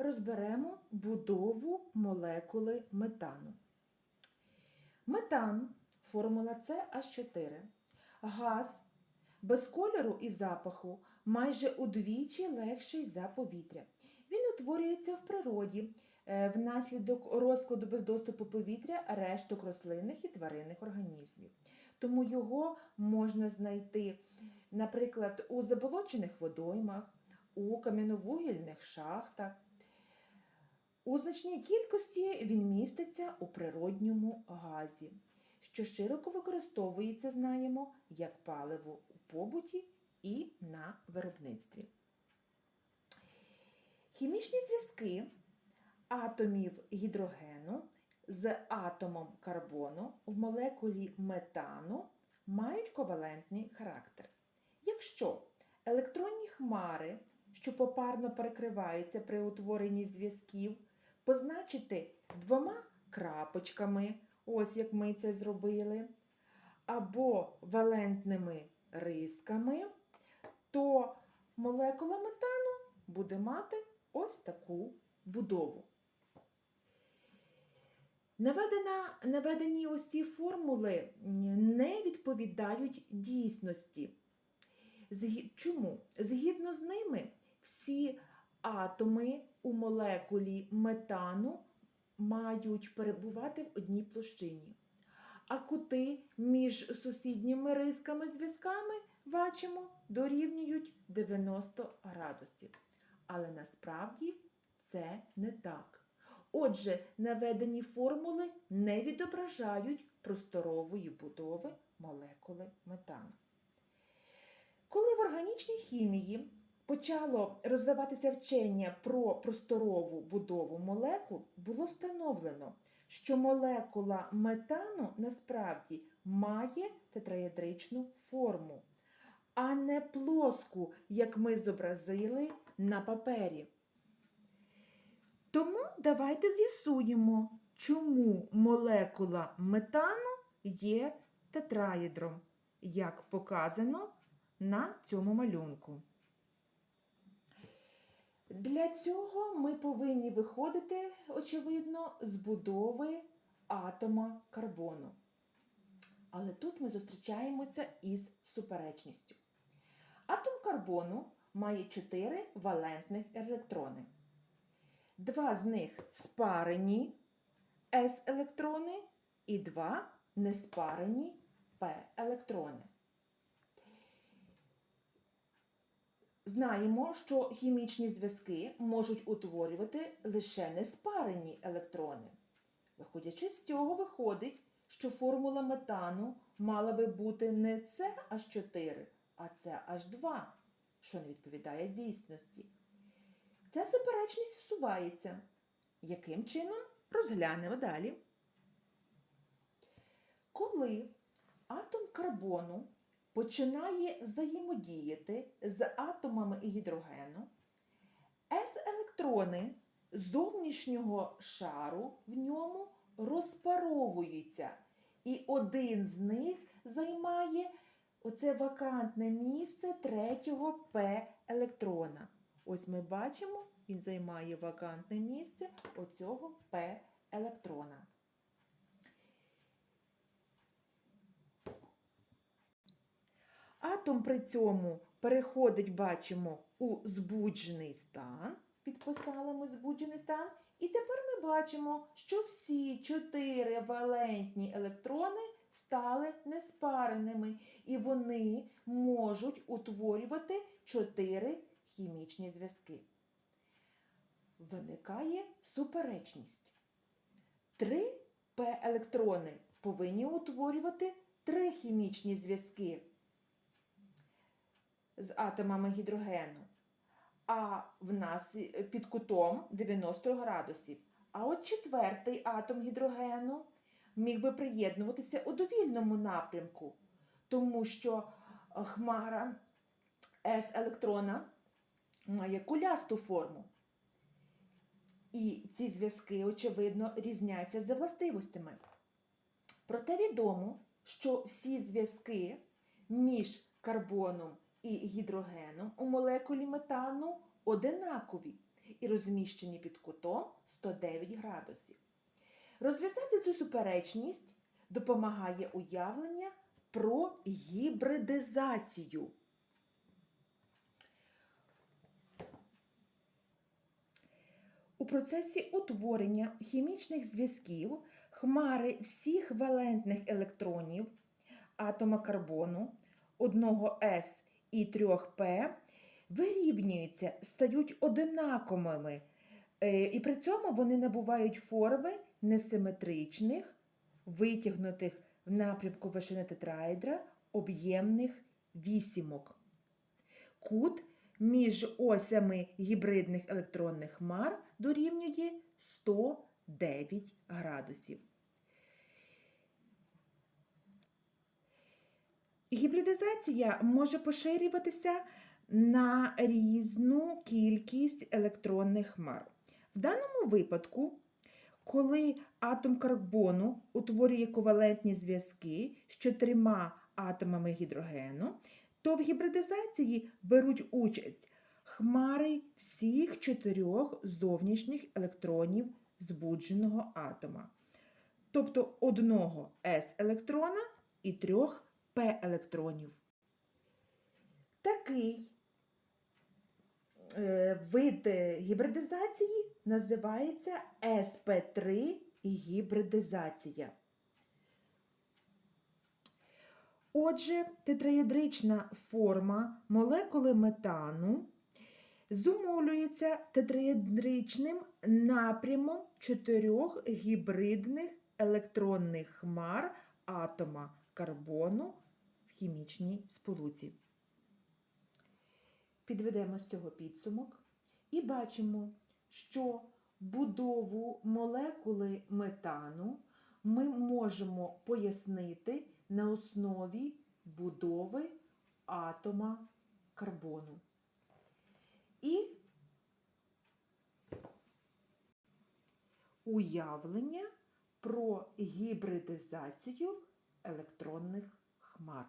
розберемо будову молекули метану. Метан, формула CH4, газ без кольору і запаху майже удвічі легший за повітря. Він утворюється в природі е, внаслідок розкладу без доступу повітря решток рослинних і тваринних організмів. Тому його можна знайти, наприклад, у заболочених водоймах, у кам'яновугільних шахтах. У значній кількості він міститься у природньому газі, що широко використовується, знаємо, як паливо у побуті і на виробництві. Хімічні зв'язки атомів гідрогену з атомом карбону в молекулі метану мають ковалентний характер. Якщо електронні хмари, що попарно перекриваються при утворенні зв'язків, позначити двома крапочками, ось як ми це зробили, або валентними рисками, то молекула метану буде мати ось таку будову. Наведена, наведені ось ці формули не відповідають дійсності. Чому? Згідно з ними, всі атоми у молекулі метану мають перебувати в одній площині. А кути між сусідніми рисками зв'язками, бачимо, дорівнюють 90 градусів. Але насправді це не так. Отже, наведені формули не відображають просторової будови молекули метану. Коли в органічній хімії почало розвиватися вчення про просторову будову молекул, було встановлено, що молекула метану насправді має тетраедричну форму, а не плоску, як ми зобразили на папері. Тому давайте з'ясуємо, чому молекула метану є тетраедром, як показано на цьому малюнку. Для цього ми повинні виходити, очевидно, з будови атома карбону. Але тут ми зустрічаємося із суперечністю. Атом карбону має 4 валентних електрони. Два з них спарені С-електрони і два неспарені П-електрони. Знаємо, що хімічні зв'язки можуть утворювати лише неспарені електрони. Виходячи з цього, виходить, що формула метану мала би бути не CH4, а CH2, що не відповідає дійсності. Ця суперечність всувається. Яким чином розглянемо далі? Коли атом карбону починає взаємодіяти з атомами гідрогену, С-електрони зовнішнього шару в ньому розпаровуються, і один з них займає оце вакантне місце третього П-електрона. Ось ми бачимо, він займає вакантне місце оцього П-електрона. Атом при цьому переходить, бачимо, у збуджений стан. Підписали ми збуджений стан. І тепер ми бачимо, що всі чотири валентні електрони стали неспареними, і вони можуть утворювати чотири хімічні зв'язки. Виникає суперечність. Три П-електрони повинні утворювати три хімічні зв'язки з атомами гідрогену. А в нас під кутом 90 градусів. А от четвертий атом гідрогену міг би приєднуватися у довільному напрямку, тому що хмара С-електрона має кулясту форму. І ці зв'язки, очевидно, різняться за властивостями. Проте відомо, що всі зв'язки між карбоном і гідрогеном у молекулі метану одинакові і розміщені під кутом 109 градусів. Розв'язати цю суперечність допомагає уявлення про гібридизацію. У процесі утворення хімічних зв'язків хмари всіх валентних електронів атома карбону, одного С і 3П вирівнюються, стають одинаковими, е, і при цьому вони набувають форми несиметричних, витягнутих в напрямку вершини тетраедра об'ємних вісімок. Кут між осями гібридних електронних хмар дорівнює 109 градусів. Гібридизація може поширюватися на різну кількість електронних хмар. В даному випадку, коли атом карбону утворює ковалентні зв'язки з чотирма атомами гідрогену, то в гібридизації беруть участь хмари всіх чотирьох зовнішніх електронів збудженого атома, тобто одного с електрона і трьох п електронів. Такий е, вид е, гібридизації називається СП3 гібридизація. Отже, тетраедрична форма молекули метану зумовлюється тетраедричним напрямом чотирьох гібридних електронних хмар атома карбону в хімічній сполуці. Підведемо з цього підсумок і бачимо, що будову молекули метану ми можемо пояснити на основі будови атома карбону. І уявлення про гібридизацію електронних хмар.